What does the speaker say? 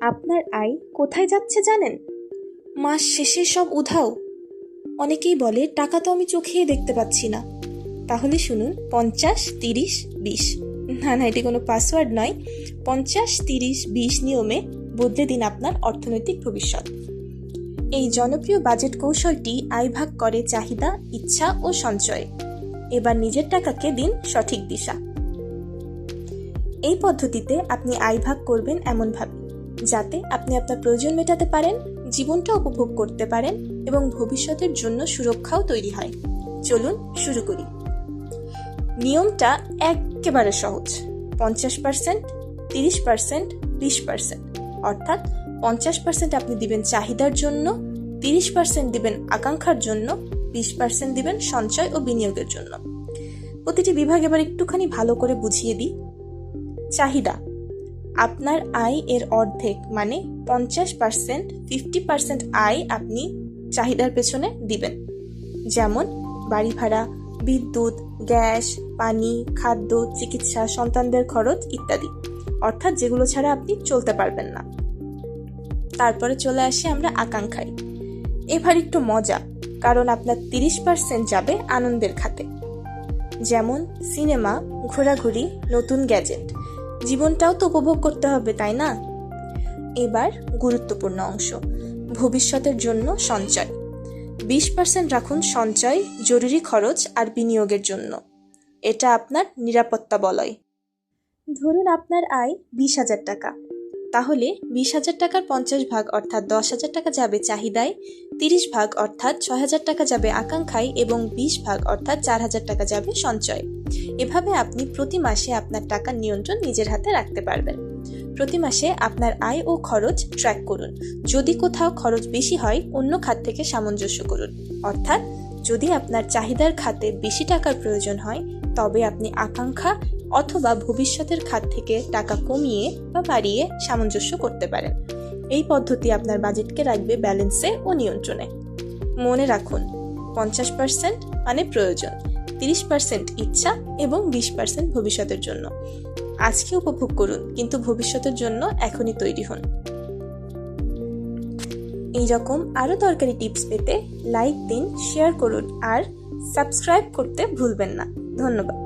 আপনার আয় কোথায় যাচ্ছে জানেন? মাস শেষে সব উধাও। অনেকেই বলে, টাকা তো আমি চোখেই দেখতে পাচ্ছি না। তাহলে শুনুন, পঞ্চাশ, তিরিশ, বিশ। না না, এটি কোনো পাসওয়ার্ড নয়। পঞ্চাশ, তিরিশ, বিশ নিয়মে বদলে দিন আপনার অর্থনৈতিক ভবিষ্যৎ। এই জনপ্রিয় বাজেট কৌশলটি আয় ভাগ করে চাহিদা, ইচ্ছা ও সঞ্চয়। এবার নিজের টাকাকে দিন সঠিক দিশা। এই পদ্ধতিতে আপনি আয় ভাগ করবেন এমনভাবে। যাতে আপনি আপনার প্রয়োজন মেটাতে পারেন, জীবনটা উপভোগ করতে পারেন এবং ভবিষ্যতের জন্য সুরক্ষাও তৈরি হয়। চলুন শুরু করি। নিয়মটা একেবারে সহজ। পঞ্চাশ পার্সেন্ট, তিরিশ পার্সেন্ট, বিশ পার্সেন্ট। অর্থাৎ পঞ্চাশ পার্সেন্ট আপনি দিবেন চাহিদার জন্য, তিরিশ পার্সেন্ট দিবেন আকাঙ্ক্ষার জন্য, বিশ পার্সেন্ট দিবেন সঞ্চয় ও বিনিয়োগের জন্য। প্রতিটি বিভাগ এবার একটুখানি ভালো করে বুঝিয়ে দিই। চাহিদা। আপনার আয় এর অর্ধেক মানে পঞ্চাশ পার্সেন্ট ফিফটি পার্সেন্ট আয় আপনি চাহিদার পেছনে দিবেন। যেমন বাড়ি ভাড়া, বিদ্যুৎ, গ্যাস, পানি, খাদ্য, চিকিৎসা, সন্তানদের খরচ ইত্যাদি। অর্থাৎ যেগুলো ছাড়া আপনি চলতে পারবেন না। তারপরে চলে আসি আমরা আকাঙ্ক্ষায়। এবার একটু মজা, কারণ আপনার তিরিশ পার্সেন্ট যাবে আনন্দের খাতে। যেমন সিনেমা, ঘোরাঘুরি, নতুন গ্যাজেট। জীবনটাও তো উপভোগ করতে হবে, তাই না? এবার গুরুত্বপূর্ণ অংশ, ভবিষ্যতের জন্য সঞ্চয়। বিশ পার্সেন্ট রাখুন সঞ্চয়, জরুরি খরচ আর বিনিয়োগের জন্য। এটা আপনার নিরাপত্তা বলয়। ধরুন আপনার আয় বিশ হাজার টাকা। তাহলে বিশ হাজার টাকার পঞ্চাশ ভাগ অর্থাৎ দশ হাজার টাকা যাবে চাহিদায়, তিরিশ ভাগ অর্থাৎ ছয় হাজার টাকা যাবে আকাঙ্ক্ষায় এবং বিশ ভাগ অর্থাৎ চার হাজার টাকা যাবে সঞ্চয়। এভাবে আপনি প্রতি মাসে আপনার টাকার নিয়ন্ত্রণ নিজের হাতে রাখতে পারবেন। প্রতি মাসে আপনার আয় ও খরচ ট্র্যাক করুন। যদি কোথাও খরচ বেশি হয়, অন্য খাত থেকে সামঞ্জস্য করুন। অর্থাৎ যদি আপনার চাহিদার খাতে বেশি টাকার প্রয়োজন হয়, তবে আপনি আকাঙ্ক্ষা অথবা ভবিষ্যতের খাত থেকে টাকা কমিয়ে বা বাড়িয়ে সামঞ্জস্য করতে পারেন। এই পদ্ধতি আপনার বাজেটকে রাখবে ব্যালেন্সে ও নিয়ন্ত্রণে। মনে রাখুন, পঞ্চাশ পার্সেন্ট মানে প্রয়োজন, তিরিশ পার্সেন্ট ইচ্ছা এবং বিশ পার্সেন্ট ভবিষ্যতের জন্য। আজকে উপভোগ করুন, কিন্তু ভবিষ্যতের জন্য এখনই তৈরি হন। এই রকম আরও দরকারি টিপস পেতে লাইক দিন শেয়ার করুন আর সাবস্ক্রাইব করতে ভুলবেন না। ধন্যবাদ।